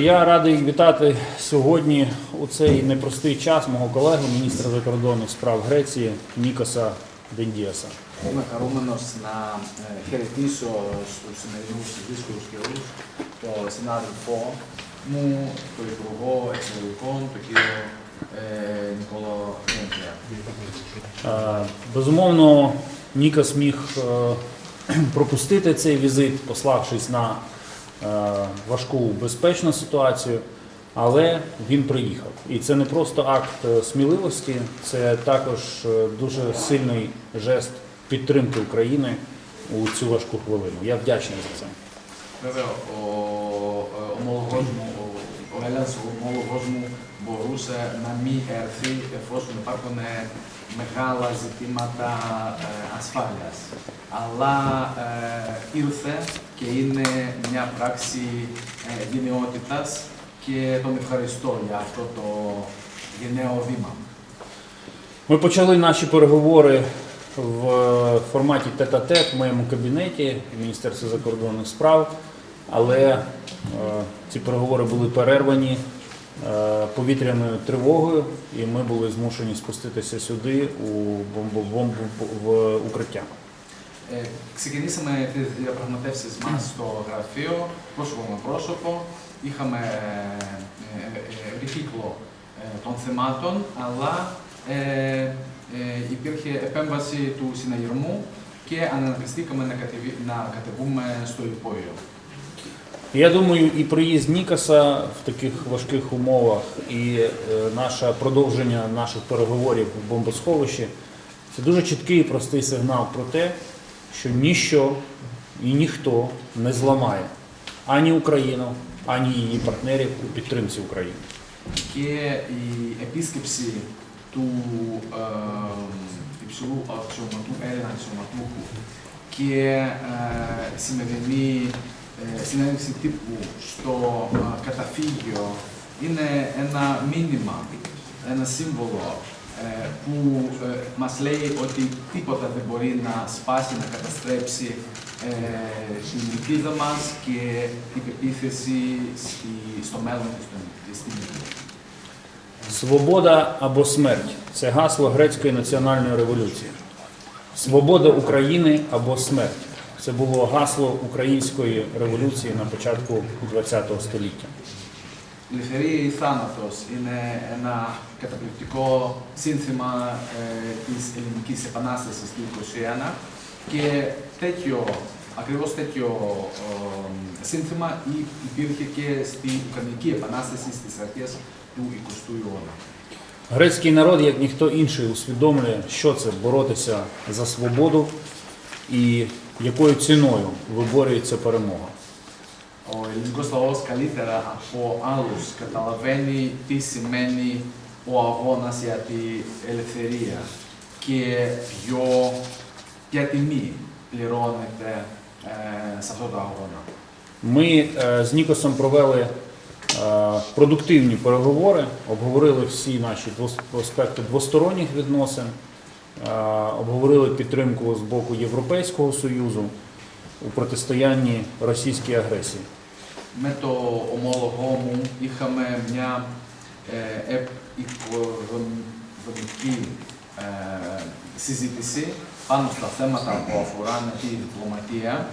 Я радий вітати сьогодні у цей непростий час мого колегу, міністра закордонних справ Греції Νίκοσα Δενδίασα. Είμαι χαρούμενος να ε, χαιρετήσω στους σημερινούς δύσκολους καιρούς το συνάδελφό μου, το Υπουργό Εξωτερικών, τον κύριο ε, Νικόλο Νέντια. Е, Безумовно, Нікос міг е, пропустити цей візит, пославшись на е, важку безпечну ситуацію, але він приїхав. І це не просто акт е, сміливості, це також е, дуже сильний жест підтримки України у цю важку хвилину. Я вдячний за це. Βέβαια, ο, ε, ομόλογος μου, ο, ο Έλληνας ομόλογος μου μπορούσε να μην έρθει εφόσον υπάρχουν ε, μεγάλα ζητήματα ε, ασφάλειας. Αλλά ε, ήρθε και είναι μια πράξη ε, γενναιότητας και τον ευχαριστώ για αυτό το γενναίο βήμα. Ми почали наші переговори в форматі тет-а-тет в моєму кабінеті в Міністерстві закордонних справ, але е, ці переговори були перервані е, повітряною тривогою, і ми були змушені спуститися сюди у бомбо- бомбу в укриття. Ε, ξεκινήσαμε τις διαπραγματεύσεις μας στο γραφείο, πρόσωπο με πρόσωπο. Είχαμε ε, ε, ευρύ κύκλο ε, των θεμάτων, αλλά ε, ε, υπήρχε επέμβαση του συναγερμού και αναγκαστήκαμε να, κατεβεί- να κατεβούμε στο υπόγειο. Я думаю, і приїзд Нікаса в таких важких умовах, і е, наше продовження наших переговорів в бомбосховищі це дуже чіткий і простий сигнал про те, що ніщо і ніхто не зламає ані Україну, ані її партнерів у підтримці України. Και η επίσκεψη του ε, υψηλού αξιωματού, Έλληνα αξιωματούχου και ε, η σημερινή ε, συνέντευξη τύπου στο ε, καταφύγιο είναι ένα μήνυμα, ένα σύμβολο ε, που ε, μας λέει ότι τίποτα δεν μπορεί να σπάσει, να καταστρέψει ε, την ελπίδα μας και την πεποίθηση στη, στο μέλλον της, της τιμής. Свобода або смерть це гасло грецької національної революції. Свобода України або смерть це було гасло української революції на початку ХХ століття. Ελευθερία ή θάνατος είναι ένα καταπληκτικό σύνθημα ε, της ελληνικής επανάστασης του 21 και τέτοιο, ακριβώς τέτοιο ε, σύνθημα υ- υπήρχε και στην Ουκρανική επανάσταση στις αρχές του 20ου αιώνα. Грецький народ, як ніхто інший, усвідомлює, що це боротися за свободу і якою ціною виборюється перемога. Ο ελληνικός λαός καλύτερα από άλλους καταλαβαίνει τι σημαίνει ο αγώνας για την ελευθερία και ποιο, ποια τιμή πληρώνεται ε, σε αυτό το αγώνα. Ми е, з Нікосом провели е, продуктивні переговори, обговорили всі наші двос- аспекти двосторонніх відносин, е, обговорили підтримку з боку Європейського Союзу у протистоянні російській агресії. Με το ομόλογό μου είχαμε μια ε, επ- οικοδομική ε, συζήτηση πάνω στα θέματα που αφορούν τη διπλωματία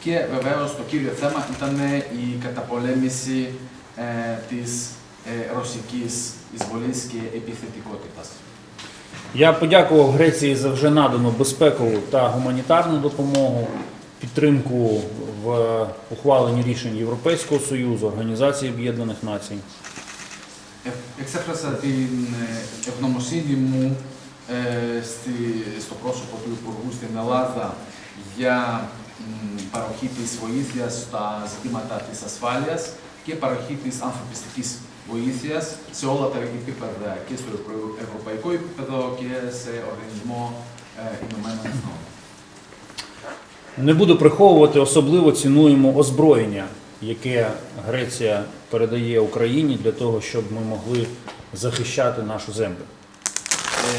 και βεβαίως το κύριο θέμα ήταν η καταπολέμηση ε, της ε, ρωσικής εισβολής και επιθετικότητας. Я подякував Греції за вже надану безпекову та гуманітарну допомогу, підтримку в ухваленні рішень Європейського Союзу, Організації Об'єднаних Націй. Ε, Εξέφρασα την ε, ευγνωμοσύνη μου ε, στη, στο πρόσωπο του Υπουργού στην Ελλάδα για μ, παροχή της βοήθειας στα ζητήματα της ασφάλειας και παροχή της ανθρωπιστικής βοήθειας σε όλα τα επίπεδα και στο ευρω- ευρωπαϊκό επίπεδο και σε οργανισμό ε, Ηνωμένων Εθνών. Не буду приховувати, особливо цінуємо озброєння, яке Греція передає Україні для того, щоб ми могли захищати нашу землю.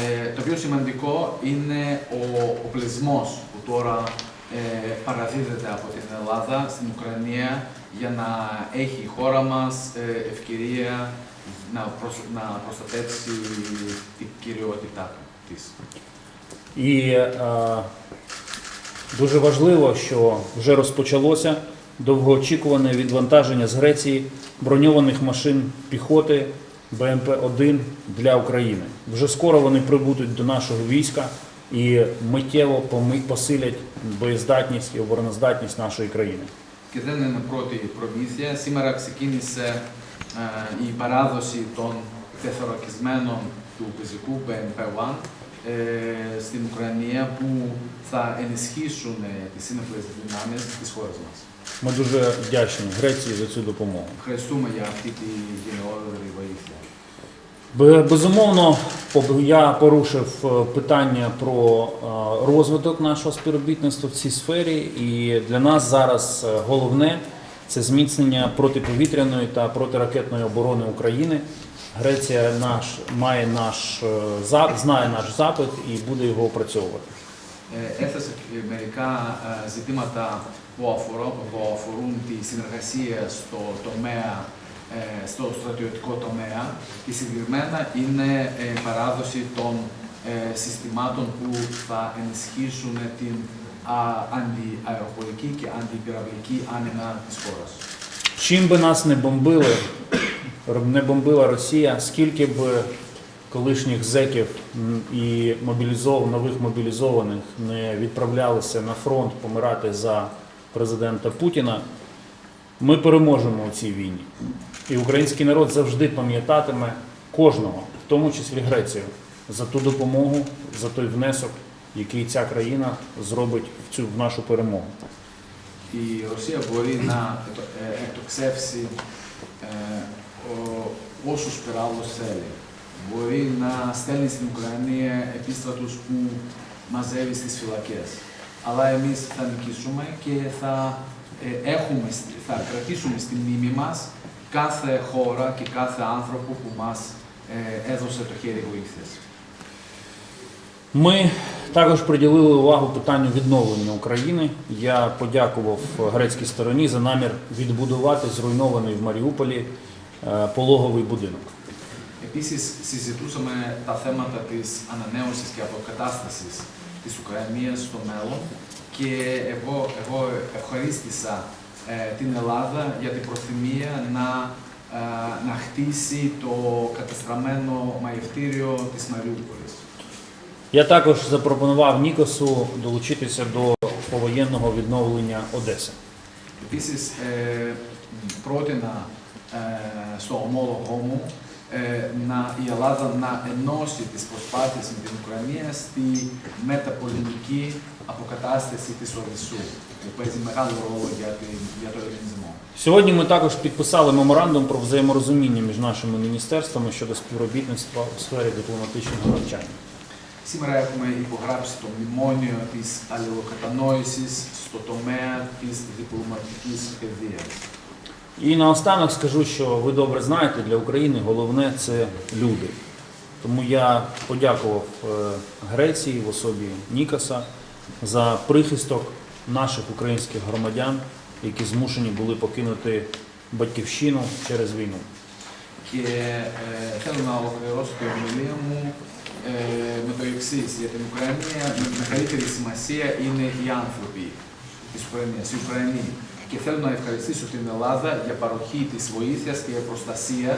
Ε, το πιο σημαντικό είναι ο οπλισμός που τώρα ε, παραδίδεται από την Ελλάδα στην Ουκρανία για να έχει η χώρα μας ε, ευκαιρία να, προσ- να προστατεύσει την κυριότητά της. І е, дуже важливо, що вже розпочалося довгоочікуване відвантаження з Греції броньованих машин піхоти БМП-1 для України. Вже скоро вони прибудуть до нашого війська і миттєво поми- посилять боєздатність і обороноздатність нашої країни. Και δεν είναι πρώτη προμήθεια. Σήμερα ξεκίνησε ε, η παράδοση των τεθωρακισμένων του πεζικού BMP-1 ε, στην Ουκρανία που θα ενισχύσουν ε, τις σύνολες δυνάμεις της χώρας μας. Ми дуже вдячні Греції за цю допомогу. Ευχαριστούμε για αυτή τη γενναιόδορη βοήθεια. Бе- Безумовно, поб- я порушив е, питання про е, розвиток нашого співробітництва в цій сфері, і для нас зараз е, головне це зміцнення протиповітряної та протиракетної оборони України. Греція наш має наш е, за- знає наш запит і буде його опрацьовувати. Ε, έθεσε και μερικά ε, ζητήματα που αφορούν, που αφορούν τη συνεργασία στο τομέα, ε, στο στρατιωτικό τομέα και συγκεκριμένα είναι ε, παράδοση των ε, συστημάτων που θα ενισχύσουν την α, αντιαεροπορική και αντιπυραυλική άνενα της χώρας. Чим би нас не бомбили, р- не бомбила Росія, скільки б колишніх зеків м, і мобілізов, нових мобілізованих не відправлялися на фронт помирати за президента Путіна, ми переможемо у цій війні. І український народ завжди пам'ятатиме кожного, в тому числі Грецію, за ту допомогу, за той внесок, який ця країна зробить в цю в нашу перемогу. η Ρωσία μπορεί να ε, εκτοξεύσει ε, ο- όσους πυράβλους θέλει. Μπορεί να στέλνει στην Ουκρανία επίστρατους που μαζεύει στις φυλακές. Αλλά εμείς θα νικήσουμε και θα, ε, έχουμε, στη- θα κρατήσουμε στη μνήμη μας κάθε χώρα και κάθε άνθρωπο που μας ε, έδωσε το χέρι βοήθειας. Ми також приділили увагу питанню відновлення України. Я подякував грецькій стороні за намір відбудувати зруйнований в Маріуполі е, пологовий будинок. Επίσης, συζητούσαμε τα θέματα της ανανέωσης και αποκατάστασης της Ουκρανίας στο μέλλον και εγώ, εγώ ευχαρίστησα ε, την Ελλάδα για την προθυμία να, ε, να χτίσει το καταστραμμένο μαευτήριο της Μαριούπολης. Я також запропонував Нікосу долучитися до повоєнного відновлення Одеси. Επίσης, ε, πρότεινα ε, στο ομόλογό μου ε, να, η Ελλάδα να ενώσει τις προσπάθειες με την Ουκρανία στη μεταπολεμική αποκατάσταση της Οδυσσού, που παίζει μεγάλο ρόλο για, την, για το ελληνισμό. Сьогодні ми також підписали меморандум про взаєморозуміння між нашими міністерствами щодо співробітництва у сфері дипломатичного навчання. Σήμερα έχουμε υπογράψει το μνημόνιο της αλληλοκατανόησης στο τομέα της διπλωματικής παιδείας. І наостанок скажу, що ви добре знаєте, для України головне це люди. Тому я подякував е, Греції в особі Нікаса за прихисток наших українських громадян, які змушені були покинути батьківщину через війну. Και ε, θέλω να ολοκληρώσω την ομιλία μου ε, με το εξή. Για την Ουκρανία, με μεγαλύτερη σημασία είναι οι άνθρωποι τη Ουκρανία, οι Ουκρανοί. Και θέλω να ευχαριστήσω την Ελλάδα για παροχή τη βοήθεια και προστασία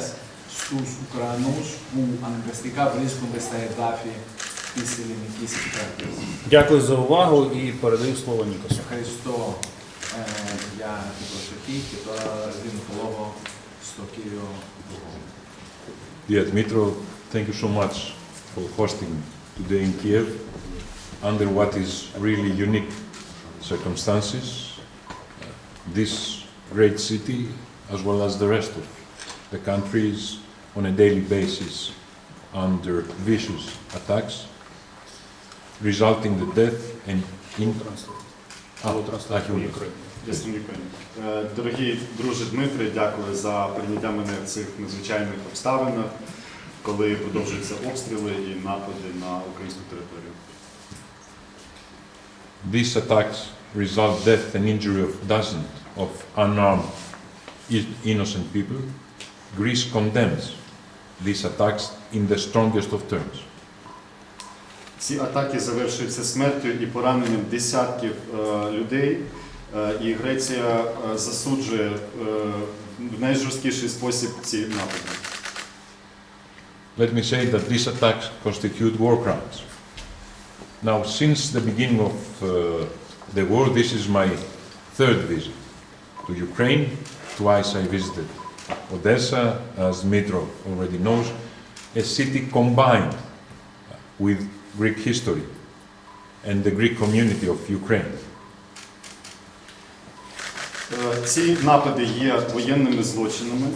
στου Ουκρανού που αναγκαστικά βρίσκονται στα εδάφη писанными киски практики. Дякую за увагу і передаю слово Нікосу. Христо, я Нікошакі, Кіто Вінколово, Стокію Богом. Yeah, Dmitro, thank you so much for hosting me today in Kiev under what is really unique circumstances. This great city, as well as the rest of the countries, on a daily basis under vicious attacks. Resulting the death and in Ah. Е, Дорогі друже Дмитре, дякую за прийняття мене в цих надзвичайних обставинах, коли продовжуються обстріли і напади на українську територію. These attacks result death and injury of dozens of unarmed innocent people, Greece condemns these attacks in the strongest of terms. Ці атаки завершуються смертю і пораненням десятків е, людей, е, і Греція е, засуджує е, в найжорсткіший спосіб ці напади. Let me say that these attacks constitute war crimes. Now, since the beginning of uh, the war, this is my third visit to Ukraine. Twice I visited Odessa, as Dmitro already knows, a city combined with Greek history and the Greek community of Ukraine. Е, Ці напади є воєнними злочинами.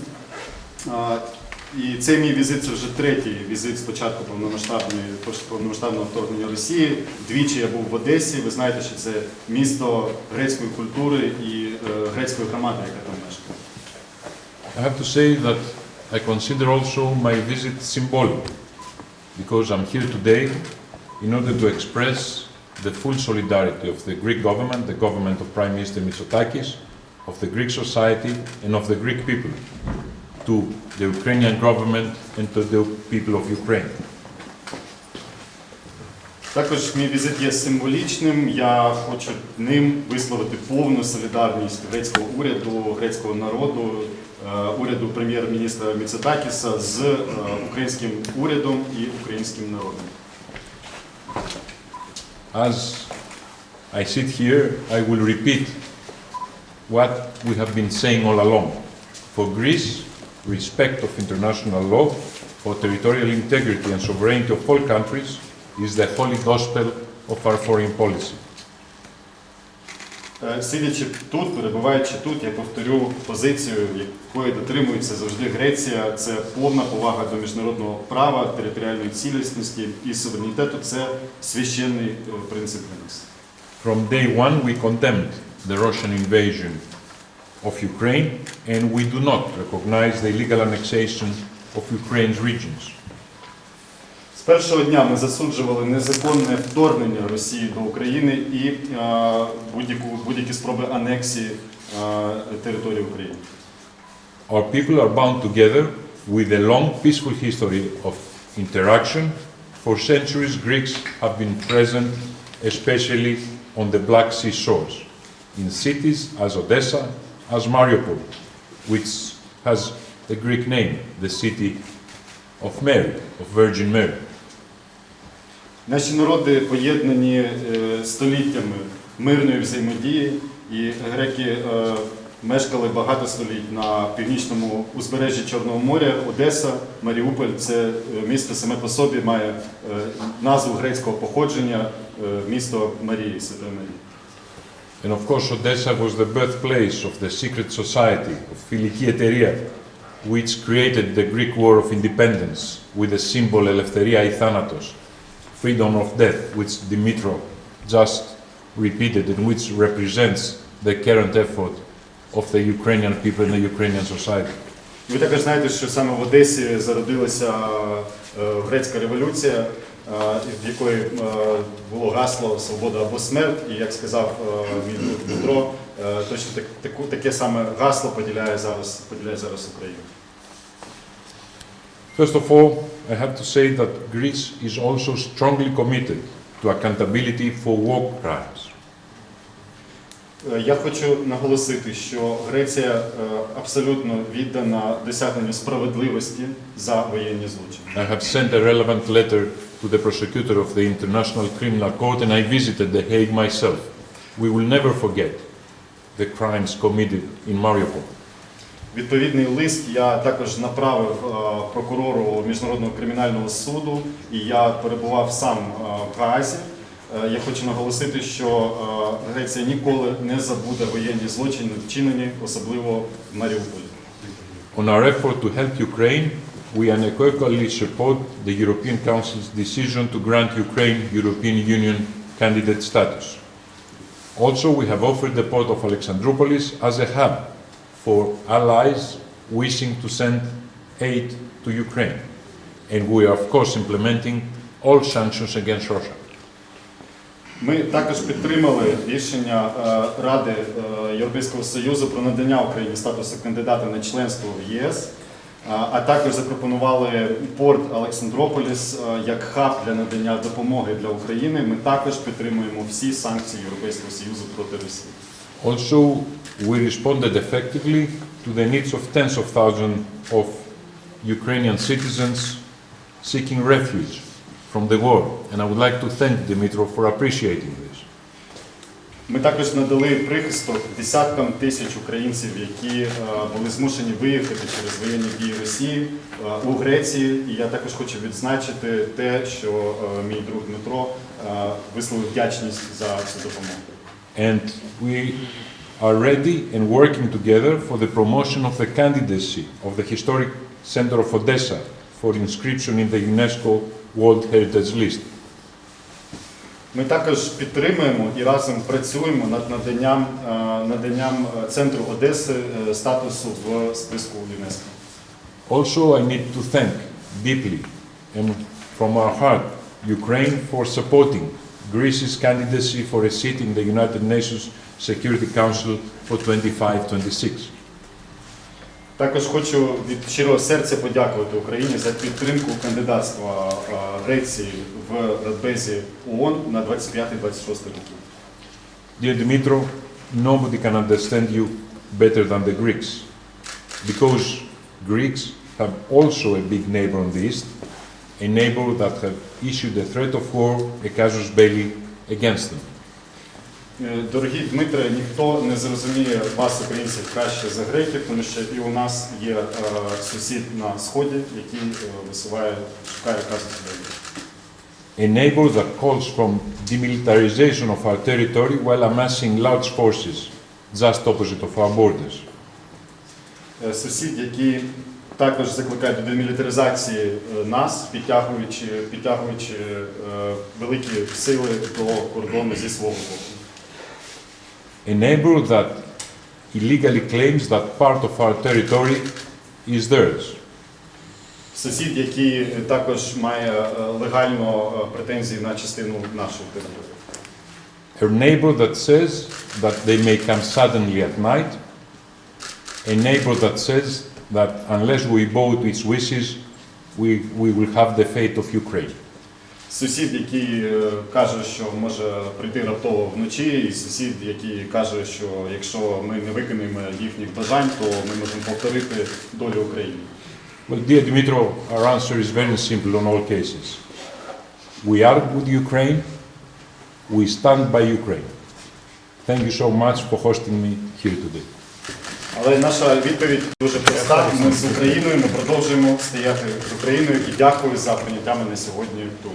Е, І цей мій візит це вже третій візит з початку повномасштабної повномасштабного вторгнення Росії. Двічі я був в Одесі. Ви знаєте, що це місто грецької культури і е, грецької громади, яка там мешкає. I have to say that I consider also my visit symbolic because I'm here today in order to express the full solidarity of the Greek government, the government of Prime Minister Mitsotakis, of the Greek society, and of the Greek people to the Ukrainian government and to the people of Ukraine. Також мій візит є символічним. Я хочу ним висловити повну солідарність грецького уряду, грецького народу, е, уряду прем'єр-міністра Міцетакіса з е, українським урядом і українським народом. As I sit here, I will repeat what we have been saying all along. For Greece, respect of international law, for territorial integrity and sovereignty of all countries is the holy gospel of our foreign policy. Е, Сидячи тут, перебуваючи тут, я повторю позицію, якої дотримується завжди Греція. Це повна повага до міжнародного права, територіальної цілісності і суверенітету. Це священний е, принцип для нас. From day one, we condemned the Russian invasion of Ukraine and we do not recognize the illegal annexation of Ukraine's regions. З першого дня ми засуджували незаконне вторгнення Росії до України і е, будь-яку будь-які спроби анексії е, території України. Our people are bound together with a long peaceful history of interaction. For centuries, Greeks have been present, especially on the Black Sea shores, in cities as Odessa, as Mariupol, which has a Greek name, the city of Mary, of Virgin Mary. Наші народи поєднані е, століттями мирної взаємодії, і греки е, мешкали багато століть на північному узбережжі Чорного моря. Одеса, Маріуполь це е, місто саме по собі має назву грецького походження, місто Марії, Святої Марії. And of course, Odessa was the birthplace of the secret society of Filiki Eteria, which created the Greek War of Independence with the symbol Eleftheria ή Thanatos, freedom of death, which Dimitro just repeated and which represents the current effort of the Ukrainian people and the Ukrainian society. Ви також знаєте, що саме в Одесі зародилася е, грецька революція, е, в якої е, було гасло Свобода або смерть. І як сказав мій друг Дмитро, точно таке саме гасло поділяє зараз, поділяє зараз Україну. First of all, I have to say that Greece is also strongly committed to accountability for war crimes. Е, Я хочу наголосити, що Греція е, абсолютно віддана досягненню справедливості за воєнні злочини. I have sent a relevant letter to the prosecutor of the International Criminal Court and I visited The Hague myself. We will never forget the crimes committed in Mariupol. Відповідний лист я також направив е, прокурору міжнародного кримінального суду, і я перебував сам е, в Гаазі. Е, Я хочу наголосити, що Греція ніколи не забуде воєнні злочини, вчинені особливо в Маріуполі. On our effort to help Ukraine, we unequivocally support the European Council's decision to grant Ukraine European Union candidate status. Also, we have offered the port of Alexandroupolis as a hub for allies wishing to send aid to Ukraine. And we are, of course, implementing all sanctions against Russia. Ми також підтримали рішення е, Ради е, Європейського Союзу про надання Україні статусу кандидата на членство в ЄС, а- а також запропонували порт Олександрополіс е, як хаб для надання допомоги для України. Ми також підтримуємо всі санкції Європейського Союзу проти Росії. Also, we responded effectively to the needs of tens of thousands of Ukrainian citizens seeking refuge from the war. And I would like to thank Dmitro for appreciating this. Ми також надали прихисток десяткам тисяч українців, які е, були змушені виїхати через воєнні дії Росії е, у Греції. І я також хочу відзначити те, що е, мій друг Дмитро висловив вдячність за цю допомогу. And we are ready and working together for the promotion of the candidacy of the historic center of Odessa for inscription in the UNESCO World Heritage List. Ми також підтримуємо і разом працюємо над наданням, е, наданням е, центру Одеси е, статусу в списку ЮНЕСКО. Also, I need to thank deeply and from our heart Ukraine for supporting Greece's candidacy for a seat in the United Nations Security Council for 25-26. Також хочу від щирого серця подякувати Україні за підтримку кандидатства е, Греції в Радбезі ООН на 25-26 роки. Dear Dimitro, nobody can understand you better than the Greeks, because Greeks have also a big neighbor on the east, a neighbor that have issued a threat of war, a casus belli, against them. Е, Дорогі Дмитре, ніхто не зрозуміє вас, українців, краще за греків, тому що і у нас є е, сусід на сході, який е, висуває, шукає казус belli. A neighbor that calls from demilitarization of our territory while amassing large forces just opposite of our borders. Е, Сусід, який також закликає до демілітаризації е, нас, підтягуючи, підтягуючи е, великі сили до кордону зі свого боку. A neighbor that illegally claims that part of our territory is theirs. Сусід, який е, також має легально претензії на частину нашої території. A neighbor that says that they may come suddenly at night. A neighbor that says that unless we bow to its wishes, we, we will have the fate of Ukraine. Сусід, який е, каже, що може прийти раптово вночі, і сусід, який каже, що якщо ми не виконаємо їхніх бажань, то ми можемо повторити долю України. Well, dear Dmitro, our answer is very simple on all cases. We are with Ukraine. We stand by Ukraine. Thank you so much for hosting me here today. Але наша відповідь дуже проста. Ми з Україною, ми продовжуємо стояти з Україною і дякую за прийняття мене сьогодні тут.